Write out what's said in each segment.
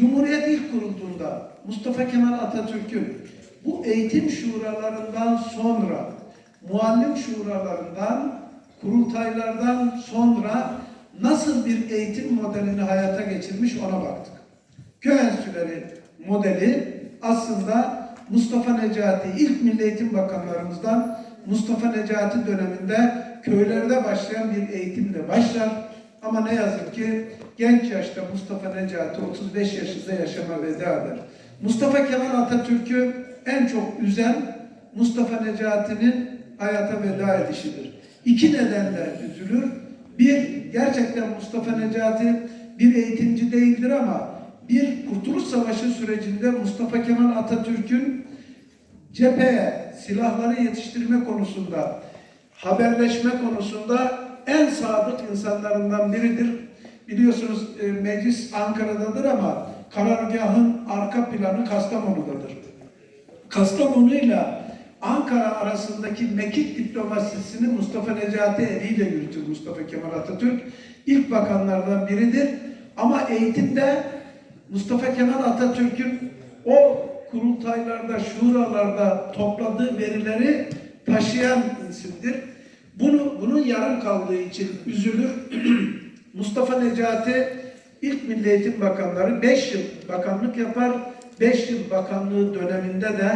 Cumhuriyet ilk kurulduğunda Mustafa Kemal Atatürk'ün bu eğitim şuralarından sonra, muallim şuralarından, kurultaylardan sonra nasıl bir eğitim modelini hayata geçirmiş ona baktık. Köy enstitüleri modeli aslında Mustafa Necati ilk Milli Eğitim Bakanlarımızdan Mustafa Necati döneminde köylerde başlayan bir eğitimle başlar. Ama ne yazık ki genç yaşta Mustafa Necati 35 yaşında yaşama veda eder. Mustafa Kemal Atatürk'ü en çok üzen Mustafa Necati'nin hayata veda edişidir. İki nedenle üzülür. Bir, gerçekten Mustafa Necati bir eğitimci değildir ama bir Kurtuluş Savaşı sürecinde Mustafa Kemal Atatürk'ün cepheye silahları yetiştirme konusunda, haberleşme konusunda en sadık insanlarından biridir. Biliyorsunuz e, meclis Ankara'dadır ama karargahın arka planı Kastamonu'dadır. Kastamonu ile Ankara arasındaki mekik diplomasisini Mustafa Necati eliyle yürütür Mustafa Kemal Atatürk. İlk bakanlardan biridir. Ama eğitimde Mustafa Kemal Atatürk'ün o kurultaylarda, şuralarda topladığı verileri taşıyan isimdir. Bunu, bunun yarım kaldığı için üzülür. Mustafa Necati ilk Milli Eğitim Bakanları 5 yıl bakanlık yapar. 5 yıl bakanlığı döneminde de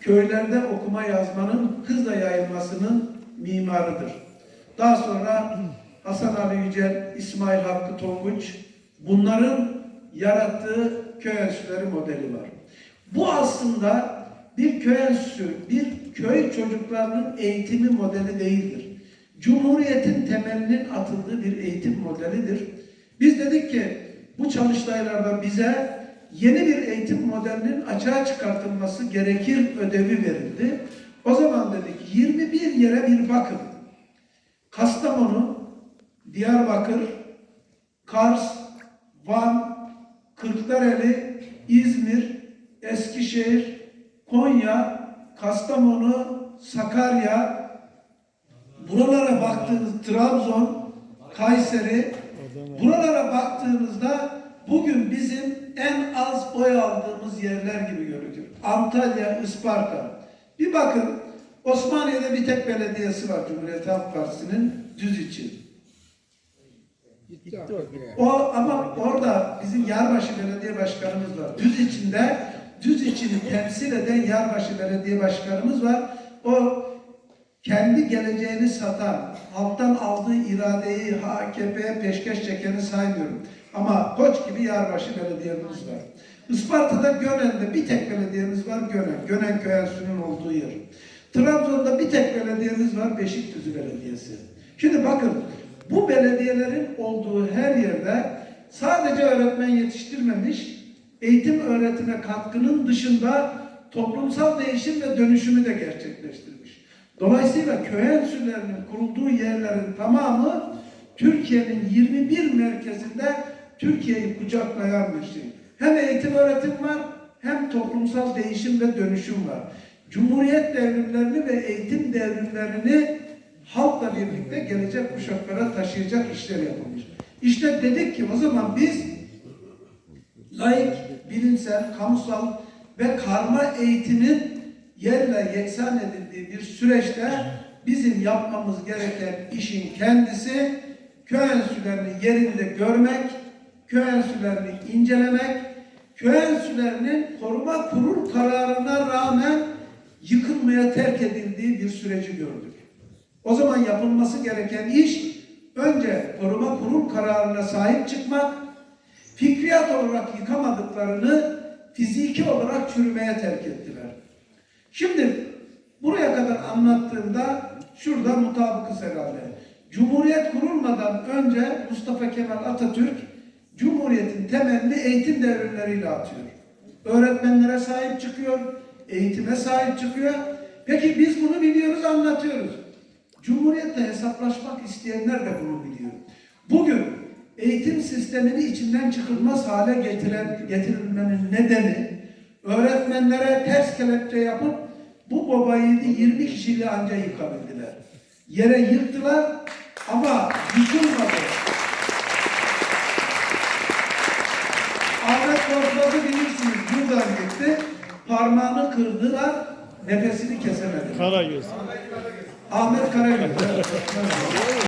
köylerde okuma yazmanın hızla yayılmasının mimarıdır. Daha sonra Hasan Ali Yücel, İsmail Hakkı Tonguç bunların yarattığı köy enstitüleri modeli var. Bu aslında bir köy enstitüsü, bir köy çocuklarının eğitimi modeli değildir. Cumhuriyetin temelinin atıldığı bir eğitim modelidir. Biz dedik ki bu çalıştaylarda bize yeni bir eğitim modelinin açığa çıkartılması gerekir ödevi verildi. O zaman dedik 21 yere bir bakın. Kastamonu, Diyarbakır, Kars, Van, Kırklareli, İzmir, Eskişehir, Konya, Kastamonu, Sakarya, buralara baktığınız Trabzon, Kayseri, buralara baktığınızda bugün bizim en az oy aldığımız yerler gibi görünüyor. Antalya, Isparta. Bir bakın Osmaniye'de bir tek belediyesi var Cumhuriyet Halk Partisi'nin düz için. O ama orada bizim Yarbaşı Belediye Başkanımız var. Düz içinde düz içini temsil eden Yarbaşı Belediye Başkanımız var. O kendi geleceğini satan, halktan aldığı iradeyi AKP'ye peşkeş çekeni saymıyorum. Ama koç gibi Yarbaşı Belediye'miz var. Isparta'da Gönen'de bir tek belediyemiz var Gönen. Gönen köy olduğu yer. Trabzon'da bir tek belediyemiz var Beşikdüzü Belediyesi. Şimdi bakın bu belediyelerin olduğu her yerde sadece öğretmen yetiştirmemiş, eğitim öğretime katkının dışında toplumsal değişim ve dönüşümü de gerçekleştirmiş. Dolayısıyla köy enstitülerinin kurulduğu yerlerin tamamı Türkiye'nin 21 merkezinde Türkiye'yi kucaklayan bir şey. Hem eğitim öğretim var hem toplumsal değişim ve dönüşüm var. Cumhuriyet devrimlerini ve eğitim devrimlerini halkla birlikte gelecek kuşaklara taşıyacak işler yapılmış. İşte dedik ki o zaman biz laik, bilimsel, kamusal ve karma eğitimin yerle yeksan edildiği bir süreçte bizim yapmamız gereken işin kendisi köy enstitülerini yerinde görmek, köy enstitülerini incelemek, köy enstitülerinin koruma kurul kararına rağmen yıkılmaya terk edildiği bir süreci gördük. O zaman yapılması gereken iş önce koruma kurul kararına sahip çıkmak, fikriyat olarak yıkamadıklarını fiziki olarak çürümeye terk ettiler. Şimdi buraya kadar anlattığımda şurada mutabıkız herhalde. Cumhuriyet kurulmadan önce Mustafa Kemal Atatürk Cumhuriyetin temelini eğitim devrimleriyle atıyor. Öğretmenlere sahip çıkıyor, eğitime sahip çıkıyor. Peki biz bunu biliyoruz, anlatıyoruz. Cumhuriyetle hesaplaşmak isteyenler de bunu biliyor. Bugün eğitim sistemini içinden çıkılmaz hale getiren, getirilmenin nedeni öğretmenlere ters kelepçe yapıp bu babayı 20 kişiyle anca yıkabildiler. Yere yıktılar ama yıkılmadı. Ahmet korkladı bilirsiniz. Buradan gitti. Parmağını kırdılar. Nefesini kesemedi. Karagöz. Ahmet Karagöz.